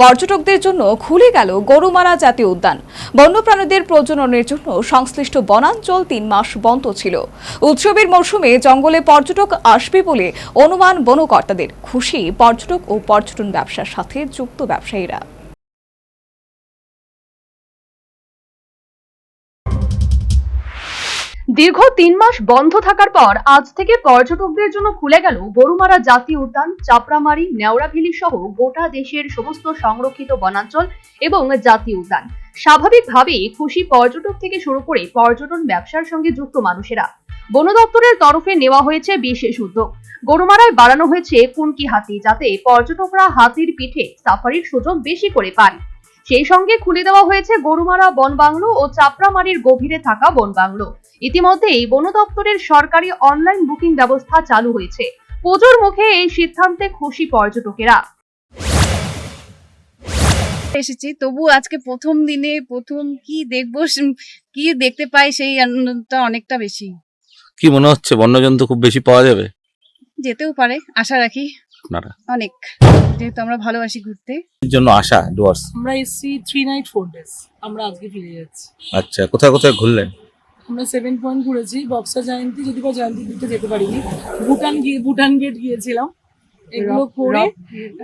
পর্যটকদের জন্য খুলে গেল গরুমারা জাতীয় উদ্যান। বন্যপ্রাণীদের প্রজননের জন্য সংশ্লিষ্ট বনাঞ্চল তিন মাস বন্ধ ছিল। উৎসবের মৌসুমে জঙ্গলে পর্যটক আসবে বলে অনুমান বনকর্তাদের। খুশি পর্যটক ও পর্যটন ব্যবসার সাথে যুক্ত ব্যবসায়ীরা। দীর্ঘ তিন মাস বন্ধ থাকার পর আজ থেকে পর্যটকদের জন্য খুলে গেল গরুমারা জাতীয় উদ্যান, চাপড়ামারি নেওড়াভেলি সহ গোটা দেশের সমস্ত সংরক্ষিত বনাঞ্চল এবং জাতীয় উদ্যান। স্বাভাবিকভাবেই খুশি পর্যটক থেকে শুরু করে পর্যটন ব্যবসার সঙ্গে যুক্ত মানুষেরা। বন দপ্তরের তরফে নেওয়া হয়েছে বিশেষ উদ্যোগ। গরুমারায় বাড়ানো হয়েছে কুনকি হাতি যাতে পর্যটকরা হাতির পিঠে সাফারির সুযোগ বেশি করে পান সেই সঙ্গে খুলে দেওয়া হয়েছে গরুমারা বনবাংলো ও চাপড়ামারির গভীরে থাকা বনবাংলো। ইতিমধ্যেই বন দপ্তরের সরকারি অনলাইন বুকিং ব্যবস্থা চালু হয়েছে। পুজোর মুখে এই সিদ্ধান্তে খুশি পর্যটকেরা। এসেছি তবু আজকে প্রথম দিনে প্রথম কি দেখব কি দেখতে পাই সেই আনন্দটা অনেকটা বেশি। কি মনে হচ্ছে বন্যজন্তু খুব বেশি পাওয়া যাবে? যেতেও পারে আশা রাখি। আপনারা। অনেক। যেহেতু আমরা ভালোবাসি ঘুরতে। এর জন্য আশা ডুয়ার্স? আমরা এসছি থ্রি নাইট ফোর ডেজ আমরা আজকে ফিরে যাচ্ছি। আচ্ছা কোথায় কোথায় ঘুরলেন? আমরা সেভেন পয়েন্ট ঘুরেছি বক্সা জয়ন্তী যদি বা জয়ন্তী দিতে যেতে পারিনি। ভুটান গিয়ে ভুটান গেট গিয়েছিলাম। এগুলো করে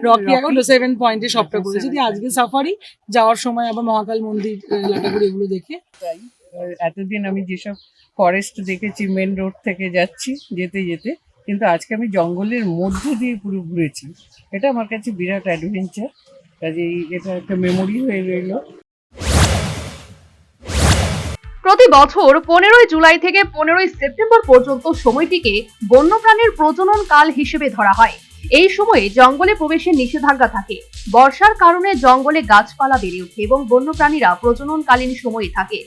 রকি এগুলো সেভেন পয়েন্টে সবটা করেছি যদি আজকে সাফারি যাওয়ার সময় আবার মহাকাল মন্দির এলাকা করে এগুলো দেখে। এতদিন আমি যেসব ফরেস্ট দেখেছি মেন রোড থেকে যাচ্ছি যেতে যেতে। কিন্তু আজকে আমি জঙ্গলের মধ্যে দিয়ে পুরো ঘুরেছি। এটা আমার কাছে বিরাট অ্যাডভেঞ্চার কাজেই এটা একটা মেমোরি হয়ে রইল। প্রতি বছর পনেরোই জুলাই থেকে পনেরোই সেপ্টেম্বর পর্যন্ত সময়টিকে বন্যপ্রাণীর প্রজনন কাল হিসেবে ধরা হয়। এই সময়ে জঙ্গলে প্রবেশের নিষেধাজ্ঞা থাকে। বর্ষার কারণে জঙ্গলে গাছপালা বেড়ে ওঠে এবং বন্যপ্রাণীরা প্রজননকালীন সময়ে থাকে।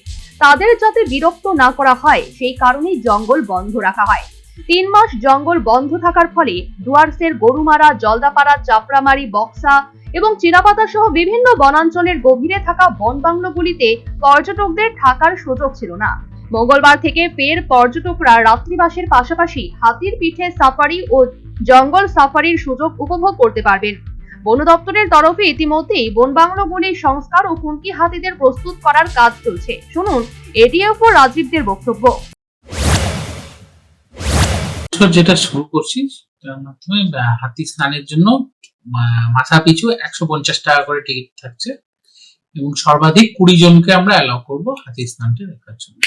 তাদের যাতে বিরক্ত না করা হয়, সেই কারণেই জঙ্গল বন্ধ রাখা হয়। তিন মাস জঙ্গল বন্ধ থাকার ফলে ডুয়ার্সের গরুমারা, জলদাপাড়া, চাপড়ামারি, বক্সা এবং চিরাপাতা সহ বিভিন্ন বনাঞ্চলের গভীরে থাকা বন বাংলোগুলিতে পর্যটকদের থাকার সুযোগ ছিল না। মঙ্গলবার থেকে ফের পর্যটকরা রাত্রিবাসের পাশাপাশি হাতির পিঠে সাফারি ও জঙ্গল সাফারির সুযোগ উপভোগ করতে পারবেন। বন দপ্তরের তরফে ইতিমধ্যেই বন বাংলোগুলির সংস্কার ও কুনকি হাতিদের প্রস্তুত করার কাজ চলছে। শুনুন এডিএফ ও রাজীবদের বক্তব্য। বছর যেটা শুরু করছি মাধ্যমে হাতি স্নানের জন্য মাথা পিছু একশো পঞ্চাশ টাকা করে টিকিট থাকছে। এবং সর্বাধিক কুড়ি জনকে আমরা অ্যালাউ করব হাতি স্নানটা দেখার জন্য।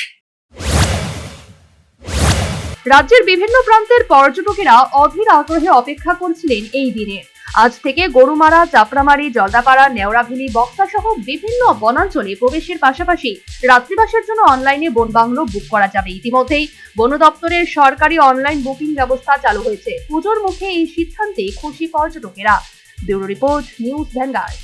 রাজ্যের বিভিন্ন প্রান্তের পর্যটকেরা অধীর আগ্রহে অপেক্ষা করছিলেন এই দিনে। আজ থেকে গরুমারা চাপড়ামারি জলদাপাড়া, নেওড়াভিলি বক্সা সহ বিভিন্ন বনাঞ্চলে প্রবেশের পাশাপাশি রাত্রিবাসের জন্য অনলাইনে বনবাংলো বুক করা যাবে। ইতিমধ্যেই বন দপ্তরের সরকারি অনলাইন বুকিং ব্যবস্থা চালু হয়েছে। পুজোর মুখে এই সিদ্ধান্তে খুশি পর্যটকেরা। Bureau report, news Vanguard.